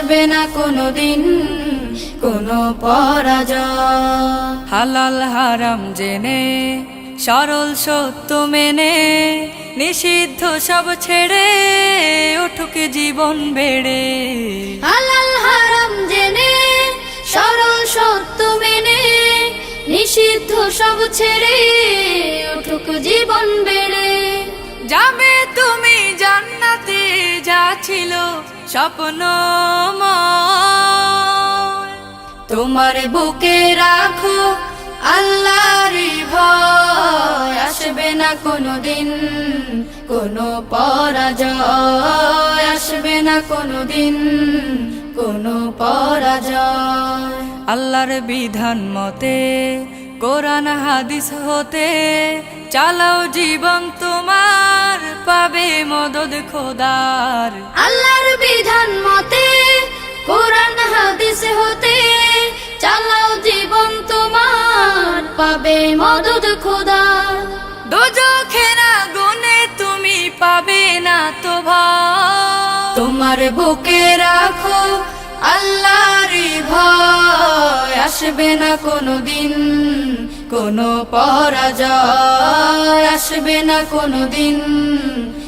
আসবে না কোনো দিন কোনো পরাজয়। হালাল হারাম জেনে সরল সত্য মেনে নিষিদ্ধ সব ছেড়ে উঠুক জীবন বেড়ে। হালাল হারাম জেনে সরল সত্য মেনে নিষিদ্ধ সব ছেড়ে উঠুক জীবন বেড়ে। ছিল স্বপ্ন তোমার বুকে রাখো আল্লাহর ভয়। আসবে না কোনো দিন কোনো পরাজয়। আসবে না কোনো দিন কোনো পরাজয়। আল্লাহর বিধান মতে, কোরআন হাদিস হতে চালাও জীবন তোমার। পাবে মদদ খোদার। আল্লাহর বিধান মতে কোরআন হাদিস হতে চালাও জীবন তোমার পাবে মদদ খোদা দোজখে না গুনে তুমি পাবে না তো তোমার বুকে রাখো আল্লাহর ভয় আসবে না কোনো দিন কোনো পরাজয়। আসবে না কোনো দিন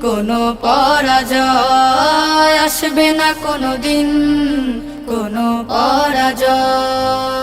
কোনো পরাজয় আসবে না কোনো দিন কোনো পরাজয়